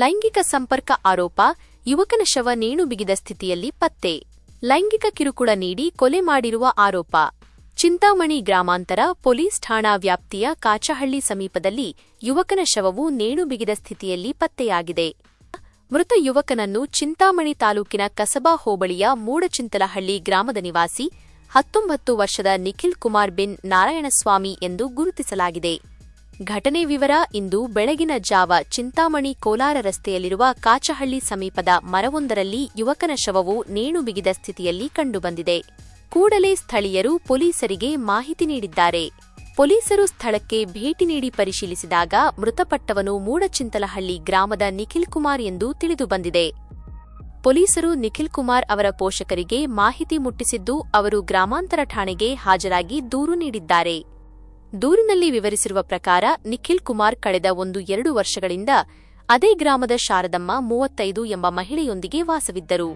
ಲೈಂಗಿಕ ಸಂಪರ್ಕ ಆರೋಪ, ಯುವಕನ ಶವ ನೇಣು ಬಿಗಿದ ಸ್ಥಿತಿಯಲ್ಲಿ ಪತ್ತೆ. ಲೈಂಗಿಕ ಕಿರುಕುಳ ನೀಡಿ ಕೊಲೆ ಮಾಡಿರುವ ಆರೋಪ. ಚಿಂತಾಮಣಿ ಗ್ರಾಮಾಂತರ ಪೊಲೀಸ್ ಠಾಣಾ ವ್ಯಾಪ್ತಿಯ ಕಾಚಹಳ್ಳಿ ಸಮೀಪದಲ್ಲಿ ಯುವಕನ ಶವವು ನೇಣು ಬಿಗಿದ ಸ್ಥಿತಿಯಲ್ಲಿ ಪತ್ತೆಯಾಗಿದೆ. ಮೃತ ಯುವಕನನ್ನು ಚಿಂತಾಮಣಿ ತಾಲೂಕಿನ ಕಸಬಾ ಹೋಬಳಿಯ ಮೂಡಚಿಂತಲಹಳ್ಳಿ ಗ್ರಾಮದ ನಿವಾಸಿ, ಹತ್ತೊಂಬತ್ತು ವರ್ಷದ ನಿಖಿಲ್ ಕುಮಾರ್ ಬಿನ್ ನಾರಾಯಣಸ್ವಾಮಿ ಎಂದು ಗುರುತಿಸಲಾಗಿದೆ. ಘಟನೆ ವಿವರ ಇಂದು ಬೆಳಗಿನ ಜಾವ ಚಿಂತಾಮಣಿ ಕೋಲಾರ ರಸ್ತೆಯಲ್ಲಿರುವ ಕಾಚಹಳ್ಳಿ ಸಮೀಪದ ಮರವೊಂದರಲ್ಲಿ ಯುವಕನ ಶವವು ನೇಣು ಬಿಗಿದ ಸ್ಥಿತಿಯಲ್ಲಿ ಕಂಡುಬಂದಿದೆ. ಕೂಡಲೇ ಸ್ಥಳೀಯರು ಪೊಲೀಸರಿಗೆ ಮಾಹಿತಿ ನೀಡಿದ್ದಾರೆ. ಪೊಲೀಸರು ಸ್ಥಳಕ್ಕೆ ಭೇಟಿ ನೀಡಿ ಪರಿಶೀಲಿಸಿದಾಗ ಮೃತಪಟ್ಟವನು ಮೂಡಚಿಂತಲಹಳ್ಳಿ ಗ್ರಾಮದ ನಿಖಿಲ್ ಕುಮಾರ್ ಎಂದು ತಿಳಿದುಬಂದಿದೆ. ಪೊಲೀಸರು ನಿಖಿಲ್ ಕುಮಾರ್ ಅವರ ಪೋಷಕರಿಗೆ ಮಾಹಿತಿ ಮುಟ್ಟಿಸಿದ್ದು ಅವರು ಗ್ರಾಮಾಂತರ ಠಾಣೆಗೆ ಹಾಜರಾಗಿ ದೂರು ನೀಡಿದ್ದಾರೆ. ದೂರಿನಲ್ಲಿ ವಿವರಿಸಿರುವ ಪ್ರಕಾರ ನಿಖಿಲ್ ಕುಮಾರ್ ಕಳೆದ ಒಂದು ಎರಡು ವರ್ಷಗಳಿಂದ ಅದೇ ಗ್ರಾಮದ ಶಾರದಮ್ಮ ಮೂವತ್ತೈದು ಎಂಬ ಮಹಿಳೆಯೊಂದಿಗೆ ವಾಸವಿದ್ದರು.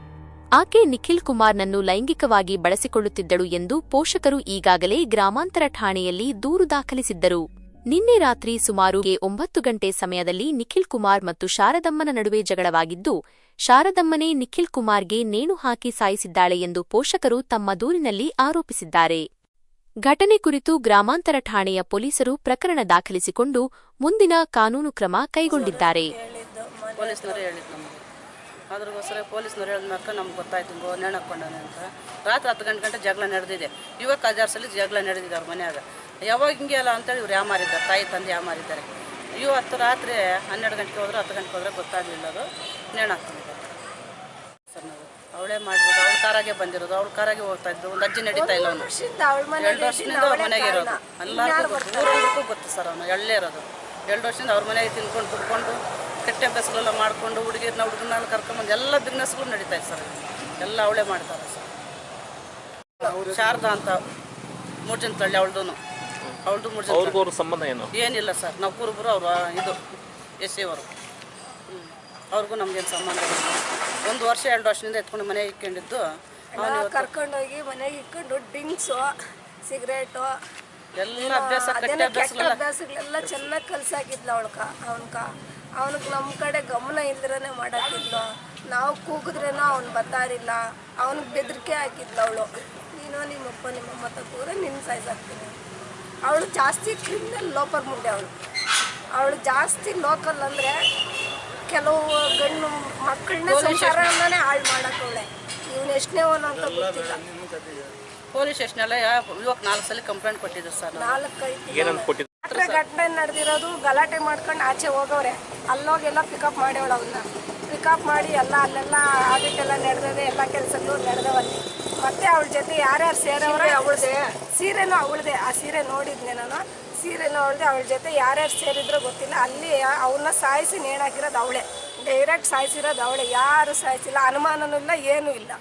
ಆಕೆ ನಿಖಿಲ್ ಕುಮಾರ್ನನ್ನು ಲೈಂಗಿಕವಾಗಿ ಬಳಸಿಕೊಳ್ಳುತ್ತಿದ್ದಳು ಎಂದು ಪೋಷಕರು ಈಗಾಗಲೇ ಗ್ರಾಮಾಂತರ ಠಾಣೆಯಲ್ಲಿ ದೂರು ದಾಖಲಿಸಿದ್ದರು. ನಿನ್ನೆ ರಾತ್ರಿ ಸುಮಾರು ಒಂಬತ್ತು ಗಂಟೆ ಸಮಯದಲ್ಲಿ ನಿಖಿಲ್ ಕುಮಾರ್ ಮತ್ತು ಶಾರದಮ್ಮನ ನಡುವೆ ಜಗಳವಾಗಿದ್ದು, ಶಾರದಮ್ಮನೇ ನಿಖಿಲ್ ಕುಮಾರ್ಗೆ ನೇಣು ಹಾಕಿ ಸಾಯಿಸಿದ್ದಾಳೆ ಎಂದು ಪೋಷಕರು ತಮ್ಮ ದೂರಿನಲ್ಲಿ ಆರೋಪಿಸಿದ್ದಾರೆ. ಘಟನೆ ಕುರಿತು ಗ್ರಾಮಾಂತರ ಠಾಣೆಯ ಪೊಲೀಸರು ಪ್ರಕರಣ ದಾಖಲಿಸಿಕೊಂಡು ಮುಂದಿನ ಕಾನೂನು ಕ್ರಮ ಕೈಗೊಂಡಿದ್ದಾರೆ. ಅದ್ರಗೋಸ್ಕರ ಪೊಲೀಸ್ನವ್ರು ಹೇಳಿದ ಮೇಲೆ ನಮ್ಗೆ ಗೊತ್ತಾಯ್ತು ನೇಣು ಹಾಕ್ಕೊಂಡವನೆ ಅಂತ. ರಾತ್ರಿ ಹತ್ತು ಗಂಟೆ ಗಂಟೆ ಜಗಳ ನಡೆದಿದೆ. ಇವಾಗ ಹಜಾರ್ಸಲ್ಲಿ ಸಲ ಜಗಳ ನಡೆದಿದೆ ಅವ್ರ ಮನ್ಯಾಗ. ಯಾವಾಗ ಹಿಂಗೆ ಅಲ್ಲ ಅಂತೇಳಿ ಇವ್ರು ಯಾಮಾರಿದ್ದಾರೆ ತಾಯಿ, ತಂದೆ ಯಾಮಾರಿದ್ದಾರೆ ಹತ್ತು ರಾತ್ರಿ ಹನ್ನೆರಡು ಗಂಟೆಗೆ ಹೋದ್ರೆ ಹತ್ತು ಗಂಟೆಗೆ ಹೋದ್ರೆ ಗೊತ್ತಾಗಲಿಲ್ಲ ಅದು. ನೇಣು ಸರ್ ಅವಳೇ ಮಾಡಿರೋದು ಅವ್ಳ ಕಾರಾಗೆ ಬಂದಿರೋದು ಅವ್ಳ ಕಾರಾಗೆ ಹೋಗ್ತಾ ಇದ್ದು ಒಂದು ಅಜ್ಜಿ ನಡೀತಾ ಇಲ್ಲ ಅವನು. ಎರಡು ವರ್ಷದಿಂದ ಅವ್ರ ಮನೆಗೆ ಇರೋದು. ಎಲ್ಲರಿಗೂ ಗೊತ್ತು ಊರವ್ರಿಗೂ ಗೊತ್ತು ಸರ್ ಅವನು ಎಳ್ಳೇ ಇರೋದು. ಎರಡು ವರ್ಷದಿಂದ ಅವ್ರ ಮನೆಗೆ ತಿನ್ಕೊಂಡು ಕುಡ್ಕೊಂಡು ಕೆಟ್ಟ ಅಭ್ಯಾಸಗಳೆಲ್ಲ ಮಾಡಿಕೊಂಡು ಹುಡುಗಿರ್ನ ಹುಡುಗನ ಕರ್ಕೊಂಬಂದು ಎಲ್ಲ ಬಿಸ್ನೆಸ್ಗಳು ನಡೀತಾ ಇದೆ ಸರ್ ಎಲ್ಲ ಅವಳೇ ಮಾಡ್ತಾರೆ ಸರ್. ಶಾರದಾ ಅಂತ ಮೂರ್ಜಂತಳ್ಳಿ ಅವಳ್ದು ಅವಳದು ಅವ್ರಿಗೂ ಅವ್ರ ಸಂಬಂಧ ಏನು? ಏನಿಲ್ಲ ಸರ್ ನಾವು ಕುರುಬರು ಅವರು ಇದು ಎಸ್ ಸಿ ಅವರು. ಅವ್ರಿಗೂ ನಮ್ಗೇನು ಸಂಬಂಧ ಇಲ್ಲ. ಒಂದು ವರ್ಷ ಎರಡು ವರ್ಷದಿಂದ ಎತ್ಕೊಂಡು ಮನೆಗೆ ಇಟ್ಕೊಂಡಿದ್ದು ಕರ್ಕೊಂಡೋಗಿ ಮನೆಗೆ ಇಟ್ಕೊಂಡು ಡ್ರಿಂಕ್ಸು ಸಿಗರೇಟು ಎಲ್ಲ ಅಭ್ಯಾಸ ಕೆಟ್ಟ ಅಭ್ಯಾಸಗಳೆಲ್ಲ. ಚೆನ್ನಾಗಿ ಕಲ್ಸಾಕಿದ್ಲ ಅವಳ್ಕ ಅವನ್ಕ. ಅವನಿಗೆ ನಮ್ಮ ಕಡೆ ಗಮನ ಇಲ್ದಿರೇ ಮಾಡಾಕಿದ್ಲು ನಾವು ಕೂಗಿದ್ರೇನೋ ಅವ್ನು ಬತ್ತಾರಿಲ್ಲ. ಅವನಿಗೆ ಬೆದರಿಕೆ ಹಾಕಿದ್ಲು ಅವಳು. ನೀನು ನಿಮ್ಮಪ್ಪ ನಿಮ್ಮಮ್ಮ ತಗೋದ್ರೆ ನಿನ್ನ ಹಾಕ್ತೀನಿ. ಅವಳು ಜಾಸ್ತಿ ಕ್ರಿಮಿನಲ್ ಲೋಪರ್ ಮುಂದೆ ಅವಳು. ಅವಳು ಜಾಸ್ತಿ ಲೋಕಲ್ ಅಂದರೆ ಕೆಲವು ಗಂಡು ಮಕ್ಕಳನ್ನ ಸಂಸಾರನೇ ಹಾಳು ಮಾಡಕ್ಕವಳೆ. ಇವನು ಎಷ್ಟನೇ ಅವನು ಅಂತ ಗೊತ್ತಿಲ್ಲ. ಪೊಲೀಸ್ ಸ್ಟೇಷನೆಲ್ಲ ಇವಾಗ ನಾಲ್ಕು ಸಲ ಕಂಪ್ಲೇಂಟ್ ಕೊಟ್ಟಿದ್ರು ಸರ್ ನಾಲ್ಕು ನಾಲ್ಕೈದು ಘಟನೆ ನಡೆದಿರೋದು ಗಲಾಟೆ ಮಾಡ್ಕೊಂಡು ಆಚೆ ಹೋಗವ್ರೆ. ಅಲ್ಲೋಗೆಲ್ಲ ಪಿಕಪ್ ಮಾಡ್ಯವಳು ಅವನ್ನ ಪಿಕಪ್ ಮಾಡಿ ಎಲ್ಲ ಅಲ್ಲೆಲ್ಲ ಆಡಿಟ್ ಎಲ್ಲ ನಡೆದೇ ಎಲ್ಲ ಕೆಲಸಗಳು ನಡೆದವಲ್ಲಿ. ಮತ್ತೆ ಅವಳ ಜೊತೆ ಯಾರ್ಯಾರು ಸೇರವ್ರೆ? ಅವಳದೆ. ಸೀರೆನೂ ಅವಳದೆ. ಆ ಸೀರೆ ನೋಡಿದ್ನೆ ನಾನು. ಸೀರೆನೂ ಅವಳದೆ. ಅವಳ ಜೊತೆ ಯಾರ್ಯಾರು ಸೇರಿದ್ರೋ ಗೊತ್ತಿಲ್ಲ. ಅಲ್ಲಿ ಅವನ್ನ ಸಾಯಿಸಿ ನೇಣಾಕಿರೋದು ಅವಳೆ. ಡೈರೆಕ್ಟ್ ಸಾಯಿಸಿರೋದು ಅವಳೆ. ಯಾರು ಸಾಯಿಸಿಲ್ಲ. ಅನುಮಾನನೂ ಇಲ್ಲ ಏನೂ ಇಲ್ಲ.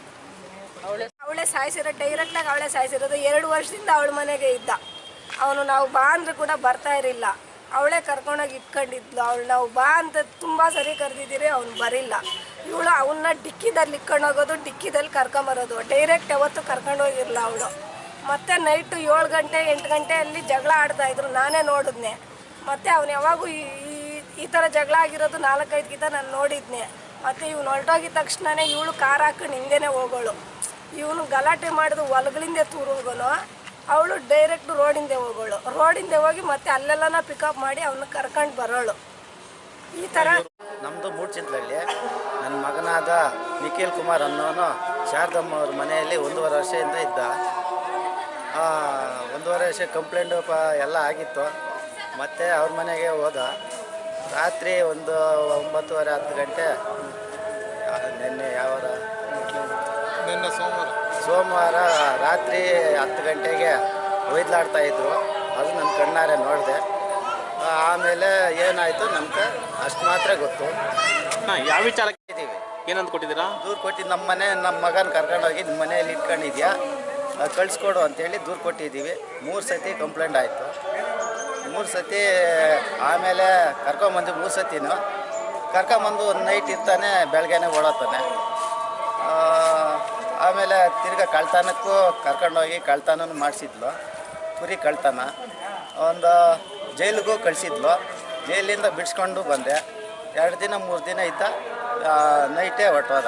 ಅವಳೆ. ಅವಳೇ ಸಾಯಿಸಿರೋ ಡೈರೆಕ್ಟಾಗಿ ಅವಳೇ ಸಾಯಿಸಿರೋದು ಎರಡು ವರ್ಷದಿಂದ ಅವಳ ಮನೆಗೆ ಇದ್ದ. ಅವನು ನಾವು ಬಾ ಅಂದ್ರೆ ಕೂಡ ಬರ್ತಾ ಇರಲಿಲ್ಲ. ಅವಳೇ ಕರ್ಕೊಂಡೋಗಿ ಇಟ್ಕೊಂಡಿದ್ಲು. ಅವಳು ನಾವು ಬಾ ಅಂತ ತುಂಬ ಸರಿ ಕರೆದಿದ್ದೀರಿ ಅವನು ಬರಿಲ್ಲ. ಇವಳು ಅವನ್ನ ಡಿಕ್ಕಿದಲ್ಲಿ ಇಟ್ಕೊಂಡು ಹೋಗೋದು ಡಿಕ್ಕಿದಲ್ಲಿ ಕರ್ಕೊಂಬರೋದು. ಡೈರೆಕ್ಟ್ ಯಾವತ್ತೂ ಕರ್ಕೊಂಡು ಹೋಗಿರಲ್ಲ ಅವಳು. ಮತ್ತೆ ನೈಟು ಏಳು ಗಂಟೆ, ಎಂಟು ಗಂಟೆಯಲ್ಲಿ ಜಗಳ ಆಡ್ತಾ ಇದ್ರು. ನಾನೇ ನೋಡಿದ್ನೆ. ಮತ್ತೆ ಅವನು ಯಾವಾಗೂ ಈ, ಈ- ಥರ ಜಗಳ ಆಗಿರೋದು ನಾಲ್ಕೈದು ಗೀತ ನಾನು ನೋಡಿದ್ನೆ. ಮತ್ತು ಇವ್ನು ಹೊರಟೋಗಿದ ತಕ್ಷಣನೇ ಇವಳು ಕಾರ್ ಹಾಕೊಂಡು ಹಿಂದೆನೇ ಹೋಗೋಳು. ಇವನು ಗಲಾಟೆ ಮಾಡಿದ ಹೊಲಗಳಿಂದ ತೂರು ಹೋಗೋನು ಅವಳು ಡೈರೆಕ್ಟ್ ರೋಡಿಂದೆ ಹೋಗೋಳು. ರೋಡಿಂದೆ ಹೋಗಿ ಮತ್ತೆ ಅಲ್ಲೆಲ್ಲನ ಪಿಕಪ್ ಮಾಡಿ ಅವನ್ನ ಕರ್ಕೊಂಡು ಬರೋಳು. ಈ ಥರ ನಮ್ಮದು ಮೂಡ್ಚಿಂತಲಲ್ಲಿ ನನ್ನ ಮಗನಾದ ನಿಖಿಲ್ ಕುಮಾರ್ ಅನ್ನೋನು ಶಾರದಮ್ಮ ಅವ್ರ ಮನೆಯಲ್ಲಿ ಒಂದೂವರೆ ವರ್ಷದಿಂದ ಇದ್ದ. ಒಂದೂವರೆ ವರ್ಷ ಕಂಪ್ಲೇಂಟು ಪ ಎಲ್ಲ ಆಗಿತ್ತು. ಮತ್ತು ಅವ್ರ ಮನೆಗೆ ಹೋದ. ರಾತ್ರಿ ಒಂದು ಒಂಬತ್ತುವರೆ ಹತ್ತು ಗಂಟೆ ನಿನ್ನೆ ಯಾವಾರ? ನಿನ್ನೆ ಸೋಮವಾರ. ಸೋಮವಾರ ರಾತ್ರಿ ಹತ್ತು ಗಂಟೆಗೆ ಒಯ್ದಲಾಡ್ತಾಯಿದ್ರು ಅದು ನನ್ನ ಕಣ್ಣಾರೆ ನೋಡಿದೆ. ಆಮೇಲೆ ಏನಾಯ್ತು ನಮ್ಗೆ? ಅಷ್ಟು ಮಾತ್ರ ಗೊತ್ತು. ಹಾಂ ಯಾವ ವಿಚಾರಕ್ಕೆ ಇದ್ದೀವಿ ಏನಂತ ಕೊಟ್ಟಿದ್ದೀರಾ? ದೂರು ಕೊಟ್ಟಿದ್ದು ನಮ್ಮ ಮನೆ ನಮ್ಮ ಮಗನ ಕರ್ಕೊಂಡೋಗಿ ನಿಮ್ಮ ಮನೆಯಲ್ಲಿ ಇಟ್ಕೊಂಡಿದ್ಯಾ? ಅದು ಕಳಿಸ್ಕೊಡು ಅಂತೇಳಿ ದೂರು ಕೊಟ್ಟಿದ್ದೀವಿ. ಮೂರು ಸತಿ ಕಂಪ್ಲೇಂಟ್ ಆಯಿತು. ಮೂರು ಸತಿ ಆಮೇಲೆ ಕರ್ಕೊಂಬಂದು ಮೂರು ಸತಿನೂ. ಕರ್ಕೊಂಬಂದು ಒಂದು ನೈಟ್ ಇರ್ತಾನೆ ಬೆಳಗ್ಗೆನೆ ಓಡತ್ತಾನೆ ಆಮೇಲೆ ತಿರ್ಗಾ ಕಳ್ತನಕ್ಕೂ ಕರ್ಕೊಂಡೋಗಿ ಕಳ್ತನ ಮಾಡಿಸಿದ್ಲು. ಕುರಿ ಕಳ್ತನ. ಒಂದು ಜೈಲಿಗೂ ಕಳಿಸಿದ್ಲು. ಜೈಲಿಂದ ಬಿಡಿಸ್ಕೊಂಡು ಬಂದೆ. ಎರಡು ದಿನ ಮೂರು ದಿನ ಇದ್ದ ನೈಟೇ ಹೊಟ್ಟೋದ